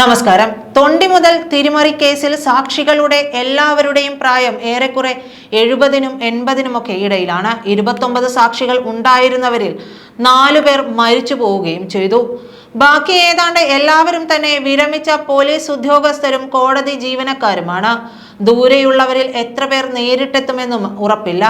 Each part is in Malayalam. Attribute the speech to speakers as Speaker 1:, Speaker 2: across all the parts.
Speaker 1: നമസ്കാരം. തൊണ്ടി മുതൽ തിരിമറി കേസിൽ സാക്ഷികളുടെ എല്ലാവരുടെയും പ്രായം ഏറെക്കുറെ എഴുപതിനും എൺപതിനുമൊക്കെ ഇടയിലാണ്. ഇരുപത്തൊമ്പത് സാക്ഷികൾ ഉണ്ടായിരുന്നവരിൽ നാലു പേർ മരിച്ചു പോവുകയും ചെയ്തു. ബാക്കി ഏതാണ്ട് എല്ലാവരും തന്നെ വിരമിച്ച പോലീസ് ഉദ്യോഗസ്ഥരും കോടതി ജീവനക്കാരുമാണ്. ദൂരെയുള്ളവരിൽ എത്ര പേർ നേരിട്ടെത്തുമെന്നും ഉറപ്പില്ല.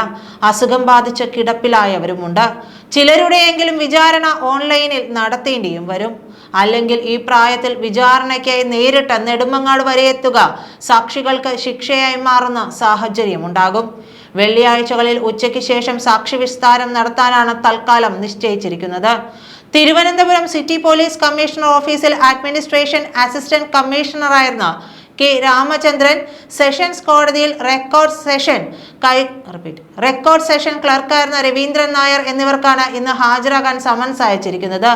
Speaker 1: അസുഖം ബാധിച്ച് കിടപ്പിലായവരുമുണ്ട്. ചിലരുടെയെങ്കിലും വിചാരണ ഓൺലൈനിൽ നടത്തേണ്ടിയും വരും. അല്ലെങ്കിൽ ഈ പ്രായത്തിൽ വിചാരണയ്ക്കായി നേരിട്ട് നെടുമങ്ങാട് വരെ എത്തുക സാക്ഷികൾക്ക് ശിക്ഷയായി മാറുന്ന സാഹചര്യമുണ്ടാകും. വെള്ളിയാഴ്ചകളിൽ ഉച്ചയ്ക്ക് ശേഷം സാക്ഷി വിസ്താരം നടത്താനാണ് തൽക്കാലം നിശ്ചയിച്ചിരിക്കുന്നത്. തിരുവനന്തപുരം സിറ്റി പോലീസ് കമ്മീഷണർ ഓഫീസിൽ അഡ്മിനിസ്ട്രേഷൻ അസിസ്റ്റന്റ് കമ്മീഷണറായിരുന്ന കെ രാമചന്ദ്രൻ സെഷൻസ് കോടതിയിൽ റെക്കോർഡ് സെഷൻ കൈ റിപ്പീറ്റ് റെക്കോർഡ് സെഷൻ ക്ലർക്കായിരുന്ന രവീന്ദ്രൻ നായർ എന്നിവർക്കാണ് ഇന്ന് ഹാജരാകാൻ സമൻസ് അയച്ചിരിക്കുന്നത്.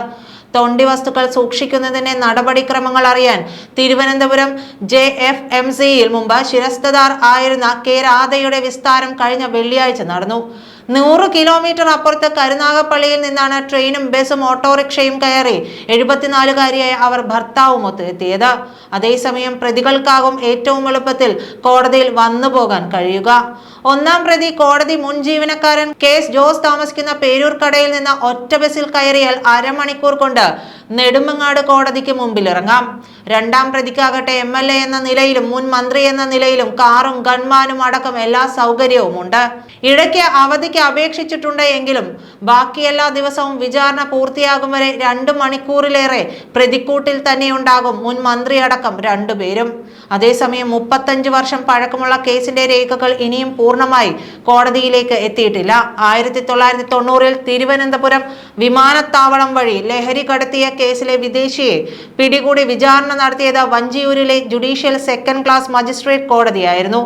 Speaker 1: തൊണ്ടി വസ്തുക്കൾ സൂക്ഷിക്കുന്നതിന്റെ നടപടിക്രമങ്ങൾ അറിയാൻ തിരുവനന്തപുരം ജെ എഫ് എം സിയിൽ മുമ്പ് ശിരസ്തദാർ ആയിരുന്ന കെ രാധയുടെ വിസ്താരം കഴിഞ്ഞ വെള്ളിയാഴ്ച നടന്നു. നൂറ് കിലോമീറ്റർ അപ്പുറത്ത് കരുനാഗപ്പള്ളിയിൽ നിന്നാണ് ട്രെയിനും ബസ്സും ഓട്ടോറിക്ഷയും കയറി എഴുപത്തിനാലുകാരിയായ അവർ ഭർത്താവുമൊത്ത് എത്തിയത് അതേസമയം പ്രതികൾക്കാകും ഏറ്റവും എളുപ്പത്തിൽ കോടതിയിൽ വന്നു പോകാൻ കഴിയുക. ഒന്നാം പ്രതി കോടതി മുൻ ജീവനക്കാരൻ കേസ് ജോസ് താമസിക്കുന്ന പേരൂർക്കടയിൽ നിന്ന് ഒറ്റ ബസ്സിൽ കയറിയാൽ അരമണിക്കൂർ കൊണ്ട് നെടുമങ്ങാട് കോടതിക്ക് മുമ്പിൽ ഇറങ്ങാം രണ്ടാം പ്രതിക്കാകട്ടെ എം എൽ എ എന്ന നിലയിലും മുൻ മന്ത്രി എന്ന നിലയിലും കാറും ഗൺമാനും അടക്കം എല്ലാ സൗകര്യവും ഉണ്ട് ഇടയ്ക്ക് അവധിക്ക് അപേക്ഷിച്ചിട്ടുണ്ട് എങ്കിലും ബാക്കി എല്ലാ ദിവസവും വിചാരണ പൂർത്തിയാകും വരെ രണ്ട് മണിക്കൂറിലേറെ പ്രതിക്കൂട്ടിൽ തന്നെ ഉണ്ടാകും മുൻ മന്ത്രി അടക്കം രണ്ടുപേരും. അതേസമയം മുപ്പത്തഞ്ച് വർഷം പഴക്കമുള്ള കേസിന്റെ രേഖകൾ ഇനിയും പൂർണമായി കോടതിയിലേക്ക് എത്തിയിട്ടില്ല. ആയിരത്തി തൊള്ളായിരത്തി തൊണ്ണൂറിൽ തിരുവനന്തപുരം വിമാനത്താവളം വഴി ലഹരി കടത്തിയ കേസിലെ വിദേശിയെ പിടികൂടി വിചാരണ നടത്തിയത് വഞ്ചിയൂരിലെ ജുഡീഷ്യൽ സെക്കൻഡ് ക്ലാസ് മജിസ്ട്രേറ്റ് കോടതിയായിരുന്നു.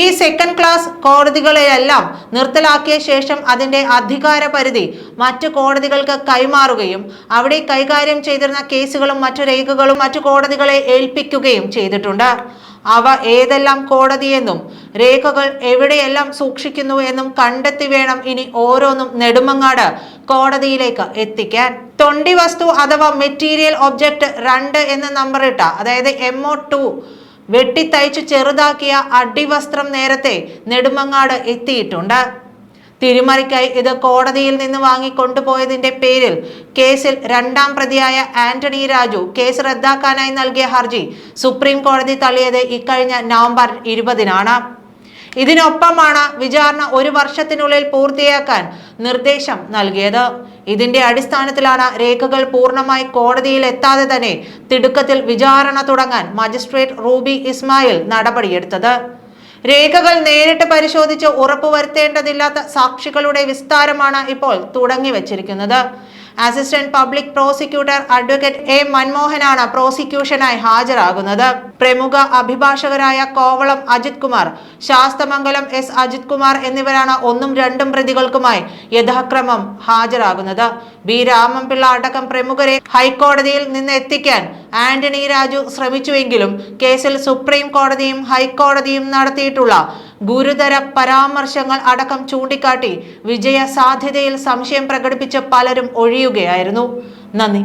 Speaker 1: ഈ സെക്കൻഡ് ക്ലാസ് കോടതികളെയെല്ലാം നിർത്തലാക്കിയ ശേഷം അതിന്റെ അധികാര പരിധി മറ്റു കോടതികൾക്ക് കൈമാറുകയും അവിടെ കൈകാര്യം ചെയ്തിരുന്ന കേസുകളും മറ്റു രേഖകളും മറ്റു കോടതികളെ ഏൽപ്പിക്കുകയും ചെയ്തിട്ടുണ്ട്. അവ ഏതെല്ലാം കോടതിയെന്നും രേഖകൾ എവിടെയെല്ലാം സൂക്ഷിക്കുന്നു എന്നും കണ്ടെത്തി വേണം ഇനി ഓരോന്നും നെടുമങ്ങാട് കോടതിയിലേക്ക് എത്തിക്കാൻ. തൊണ്ടി വസ്തു അഥവാ മെറ്റീരിയൽ ഒബ്ജക്റ്റ് രണ്ട് എന്ന് നമ്പറിട്ട അതായത് എം ഒ ടു വെട്ടിത്തയ്ച്ചു ചെറുതാക്കിയ അടിവസ്ത്രം നേരത്തെ നെടുമങ്ങാട് എത്തിയിട്ടുണ്ട്. തിരുമറിക്കായി ഇത് കോടതിയിൽ നിന്ന് വാങ്ങിക്കൊണ്ടുപോയതിന്റെ പേരിൽ കേസിൽ രണ്ടാം പ്രതിയായ ആന്റണി രാജു കേസ് റദ്ദാക്കാനായി നൽകിയ ഹർജി സുപ്രീം കോടതി തള്ളിയത് ഇക്കഴിഞ്ഞ നവംബർ ഇരുപതിനാണ്. ഇതിനൊപ്പമാണ് വിചാരണ ഒരു വർഷത്തിനുള്ളിൽ പൂർത്തിയാക്കാൻ നിർദ്ദേശം നൽകിയത്. ഇതിന്റെ അടിസ്ഥാനത്തിലാണ് രേഖകൾ പൂർണമായി കോടതിയിൽ എത്താതെ തന്നെ തിടുക്കത്തിൽ വിചാരണ തുടങ്ങാൻ മജിസ്ട്രേറ്റ് റൂബി ഇസ്മായിൽ നടപടിയെടുത്തത്. രേഖകൾ നേരിട്ട് പരിശോധിച്ച് ഉറപ്പുവരുത്തേണ്ടതില്ലാത്ത സാക്ഷികളുടെ വിസ്താരമാണ് ഇപ്പോൾ തുടങ്ങി വച്ചിരിക്കുന്നത് assistant public prosecutor advocate A മൻമോഹനാണ് പ്രോസിക്യൂഷനായി ഹാജരാകുന്നത്. പ്രമുഖ അഭിഭാഷകരായ കോവളം അജിത് കുമാർ ശാസ്തമംഗലം എസ് അജിത് കുമാർ എന്നിവരാണ് ഒന്നും രണ്ടും പ്രതികൾക്കുമായി യഥാക്രമം ഹാജരാകുന്നത്. ബി രാമൻപിള്ള അടക്കം പ്രമുഖരെ ഹൈക്കോടതിയിൽ നിന്ന് എത്തിക്കാൻ ആന്റണി രാജു ശ്രമിച്ചുവെങ്കിലും കേസിൽ സുപ്രീം കോടതിയും ഹൈക്കോടതിയും നടത്തിയിട്ടുള്ള ഗുരുതര പരാമർശങ്ങൾ അടക്കം ചൂണ്ടിക്കാട്ടി വിജയ സാധ്യതയിൽ സംശയം പ്രകടിപ്പിച്ച് പലരും ഒഴിയുകയായിരുന്നു. നന്ദി.